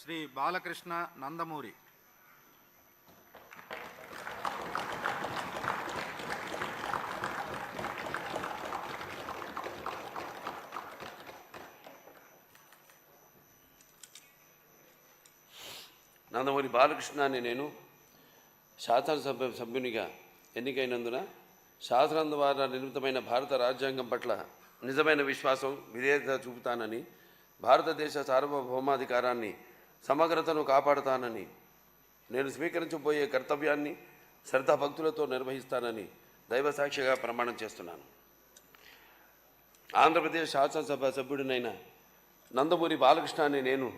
శ్రీ బాలకృష్ణ నందమూరి. నందమూరి బాలకృష్ణ అని నేను శాసనసభ సభ్యునిగా ఎన్నికైనందున శాసనం ద్వారా నిర్మితమైన భారత రాజ్యాంగం పట్ల నిజమైన విశ్వాసం విధేయత చూపుతానని భారతదేశ సార్వభౌమాధికారాన్ని సమగ్రతను కాపాడుతానని నేను స్వీకరించబోయే కర్తవ్యాన్ని శ్రద్ధాభక్తులతో నిర్వహిస్తానని దైవసాక్షిగా ప్రమాణం చేస్తున్నాను. ఆంధ్రప్రదేశ్ శాసనసభ సభ్యుడినైన నందమూరి బాలకృష్ణ నేను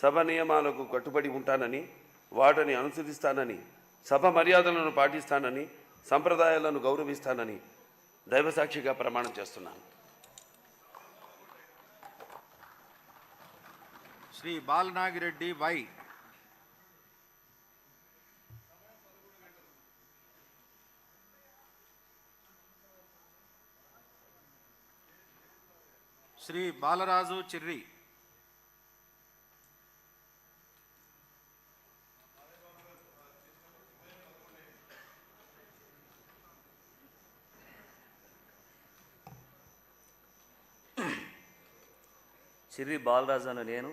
సభ నియమాలకు కట్టుబడి ఉంటానని వాటిని అనుసరిస్తానని సభ మర్యాదలను పాటిస్తానని సంప్రదాయాలను గౌరవిస్తానని దైవసాక్షిగా ప్రమాణం చేస్తున్నాను. శ్రీ బాలనాగిరెడ్డి వై. శ్రీ బాలరాజు చిర్రి. చిర్రి బాలరాజు అను నేను.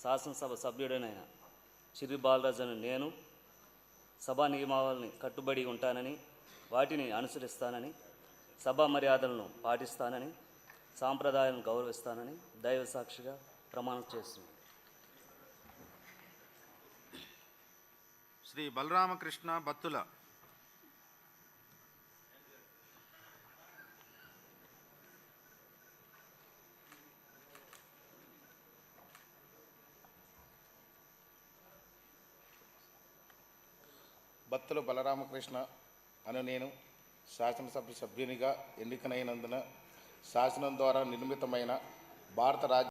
శాసనసభ సభ్యుడనైన చిరి బాలరాజును నేను సభా నియమావళిని కట్టుబడి ఉంటానని వాటిని అనుసరిస్తానని సభా మర్యాదలను పాటిస్తానని సాంప్రదాయాలను గౌరవిస్తానని దైవ సాక్షిగా ప్రమాణం చేస్తున్నాను శ్రీ బలరామకృష్ణ బత్తుల బత్తలు బలరామకృష్ణ అను నేను శాసనసభ సభ్యునిగా ఎన్నికనైనందున శాసనం ద్వారా నిర్మితమైన భారత రాజ్య